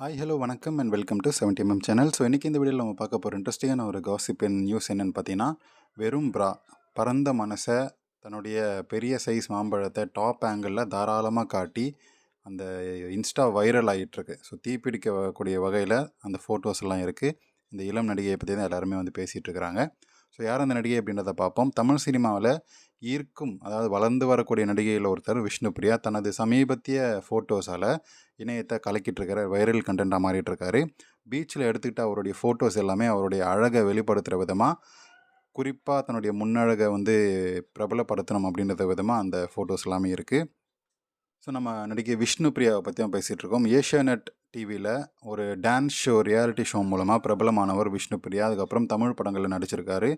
Hi hello வணக்கம் and welcome to seventy MM channel so இன்றைக்கி இந்த வீடியோவில் நம்ம பார்க்க போகிற இன்ட்ரெஸ்டிங்கான ஒரு காசிப்பின் நியூஸ் என்னென்னு பார்த்தீங்கன்னா வெறும் ப்ரா பரந்த மனசை தன்னுடைய பெரிய சைஸ் மாம்பழத்தை டாப் ஆங்கிளில் தாராளமாக காட்டி அந்த இன்ஸ்டா வைரல் ஆகிட்டுருக்கு ஸோ தீப்பிடிக்கக்கூடிய வகையில் அந்த ஃபோட்டோஸ்லாம் இருக்குது இந்த இளம் நடிகையை பற்றி தான் எல்லாருமே வந்து பேசிகிட்டு இருக்கிறாங்க. ஸோ யார் அந்த நடிகை அப்படின்றத பார்ப்போம். தமிழ் சினிமாவில் ஈர்க்கும் அதாவது வளர்ந்து வரக்கூடிய நடிகையில் ஒருத்தர் விஷ்ணுபிரியா தனது சமீபத்திய ஃபோட்டோஸால் இணையத்தை கலக்கிட்டு இருக்கிற வைரல் கண்டென்ட்டாக மாறிட்டு இருக்காரு பீச்சில் எடுத்துக்கிட்ட அவருடைய ஃபோட்டோஸ் எல்லாமே அவருடைய அழகை வெளிப்படுத்துகிற விதமாக குறிப்பாக தன்னுடைய முன்னழகை வந்து பிரபலப்படுத்தணும் அப்படின்றத விதமாக அந்த ஃபோட்டோஸ் எல்லாமே இருக்குது ஸோ நம்ம நடிகை விஷ்ணு பிரியாவை பற்றியும் பேசிகிட்டு இருக்கோம் ஏஷியாநெட் டிவியில் ஒரு டான்ஸ் ஷோ ரியாலிட்டி ஷோ மூலமாக பிரபலமானவர் விஷ்ணு பிரியா. அதுக்கப்புறம் தமிழ் படங்களில் நடிச்சிருக்காரு.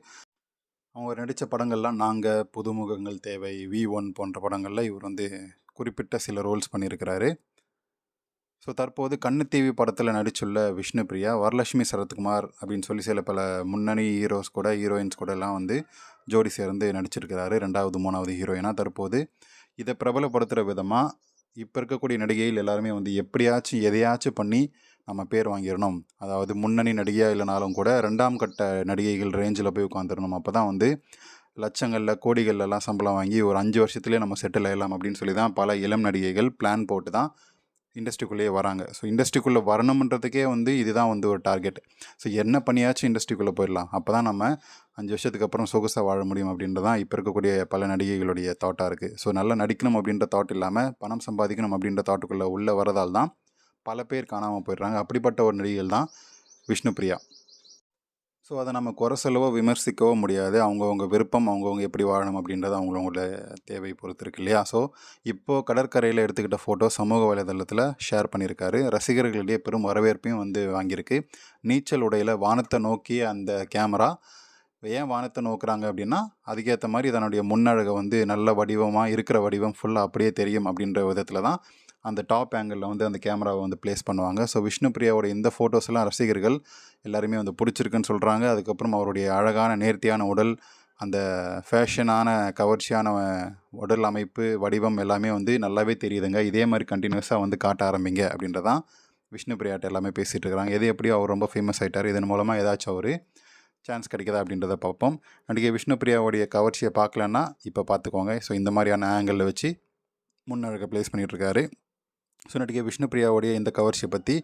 அவங்க நடித்த படங்கள்லாம் நாங்கள் புதுமுகங்கள் தேவை வி ஒன் போன்ற படங்களில் இவர் வந்து குறிப்பிட்ட சில ரோல்ஸ் பண்ணியிருக்கிறாரு. ஸோ தற்போது கண்ணு டிவி படத்தில் நடிச்சுள்ள விஷ்ணு பிரியா வரலட்சுமி சரத்குமார் அப்படின்னு சொல்லி சில பல முன்னணி ஹீரோஸ் கூட ஹீரோயின்ஸ் கூட எல்லாம் வந்து ஜோடி சேர்ந்து நடிச்சிருக்கிறாரு. ரெண்டாவது மூணாவது ஹீரோயினாக தற்போது இதை பிரபலப்படுத்துகிற விதமாக இப்போ இருக்கக்கூடிய நடிகைகள் எல்லாருமே வந்து எப்படியாச்சும் எதையாச்சும் பண்ணி நம்ம பேர் வாங்கிடணும். அதாவது முன்னணி நடிகையாக இல்லைனாலும் கூட ரெண்டாம் கட்ட நடிகைகள் ரேஞ்சில் போய் உட்காந்துடணும் அப்போ தான் வந்து லட்சங்களில் கோடிகள்லாம் சம்பளம் வாங்கி ஒரு அஞ்சு வருஷத்துலேயே நம்ம செட்டில் ஆகலாம் அப்படின்னு சொல்லி தான் பல இளம் நடிகைகள் பிளான் போட்டு தான் இண்டஸ்ட்ரிக்குள்ளேயே வராங்க. ஸோ இண்டஸ்ட்ரிக்குள்ளே வரணுன்றதுக்கே வந்து இதுதான் வந்து ஒரு டார்கெட் ஸோ என்ன பண்ணியாச்சும் இண்டஸ்ட்ரிக்குள்ளே போயிடலாம். அப்போ தான் நம்ம அஞ்சு வருஷத்துக்கு அப்புறம் சொகுசாக வாழ முடியும் அப்படின்றது தான் இப்போ இருக்கக்கூடிய பல நடிகைகளுடைய தாட்டாக இருக்குது ஸோ நல்லா நடிக்கணும் அப்படின்ற தாட் இல்லாமல் பணம் சம்பாதிக்கணும் அப்படின்ற தாட்டுக்குள்ளே உள்ளே வரதால் தான் பல பேர் காணாமல் போயிடுறாங்க. அப்படிப்பட்ட ஒரு நடிகைகள் தான் விஷ்ணுபிரியா. ஸோ அதை நம்ம குறை சொல்லவோ விமர்சிக்கவோ முடியாது. அவங்கவுங்க விருப்பம் அவங்கவுங்க எப்படி வாழணும் அப்படின்றது அவங்களோட தேவை பொறுத்து இருக்கு இல்லையா? ஸோ இப்போது கடற்கரையில் எடுத்துக்கிட்ட ஃபோட்டோ சமூக வலைதளத்தில் ஷேர் பண்ணியிருக்காரு. ரசிகர்களிடையே பெரும் வரவேற்பையும் வந்து வாங்கியிருக்கு. நீச்சல் உடையில் வானத்தை நோக்கிய அந்த கேமரா ஏன் வானத்தை நோக்குறாங்க அப்படின்னா அதுக்கேற்ற மாதிரி தன்னுடைய முன்னழகை வந்து நல்ல வடிவமாக இருக்கிற வடிவம் ஃபுல்லாக அப்படியே தெரியும் அப்படின்ற விதத்தில் தான் அந்த டாப் ஆங்கிளில் வந்து அந்த கேமராவை வந்து ப்ளேஸ் பண்ணுவாங்க. ஸோ விஷ்ணுபிரியாவோட இந்த ஃபோட்டோஸ்லாம் ரசிகர்கள் எல்லாருமே வந்து பிடிச்சிருக்குன்னு சொல்கிறாங்க அதுக்கப்புறம் அவருடைய அழகான நேர்த்தியான உடல் அந்த ஃபேஷனான கவர்ச்சியான உடல் அமைப்பு வடிவம் எல்லாமே வந்து நல்லாவே தெரியுதுங்க. இதே மாதிரி கண்டினியூஸாக வந்து காட்ட ஆரம்பிங்க அப்படின்றதான் விஷ்ணுபிரியாட்ட எல்லாமே பேசிகிட்டு இருக்கிறாங்க எது எப்படியோ அவர் ரொம்ப ஃபேமஸ் ஆகிட்டார் இதன் மூலமாக ஏதாச்சும் அவர் சான்ஸ் கிடைக்குதா அப்படின்றத பார்ப்போம். நடிகை விஷ்ணுபிரியாவுடைய கவர்ச்சியை பார்க்கலன்னா இப்போ பார்த்துக்கோங்க. ஸோ இந்த மாதிரியான ஆங்கிளில் வச்சு முன்னழகை ப்ளேஸ் பண்ணிகிட்ருக்காரு ஸோ நடிகை விஷ்ணுபிரியாவுடைய இந்த கவர்ச்சியை பற்றி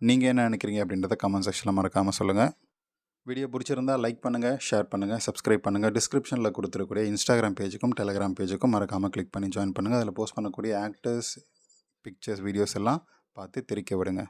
நீங்கள் என்ன நினைக்கிறீங்க அப்படின்றத கமெண்ட் செக்ஷனில் மறக்காமல் சொல்லுங்கள் வீடியோ பிடிச்சிருந்தால் லைக் பண்ணுங்கள் ஷேர் பண்ணுங்கள் சப்ஸ்கிரைப் பண்ணுங்கள் டிஸ்கிரிப்ஷனில் கொடுத்துருக்கூடிய இன்ஸ்டாகிராம் பேஜுக்கும் டெலிகிராம் பேஜுக்கும் மறக்காமல் கிளிக் பண்ணி ஜாயின் பண்ணுங்கள் அதில் போஸ்ட் பண்ணக்கூடிய ஆக்டர்ஸ் பிக்சர்ஸ் வீடியோஸ் எல்லாம் பார்த்து தெரிக்க விடுங்க.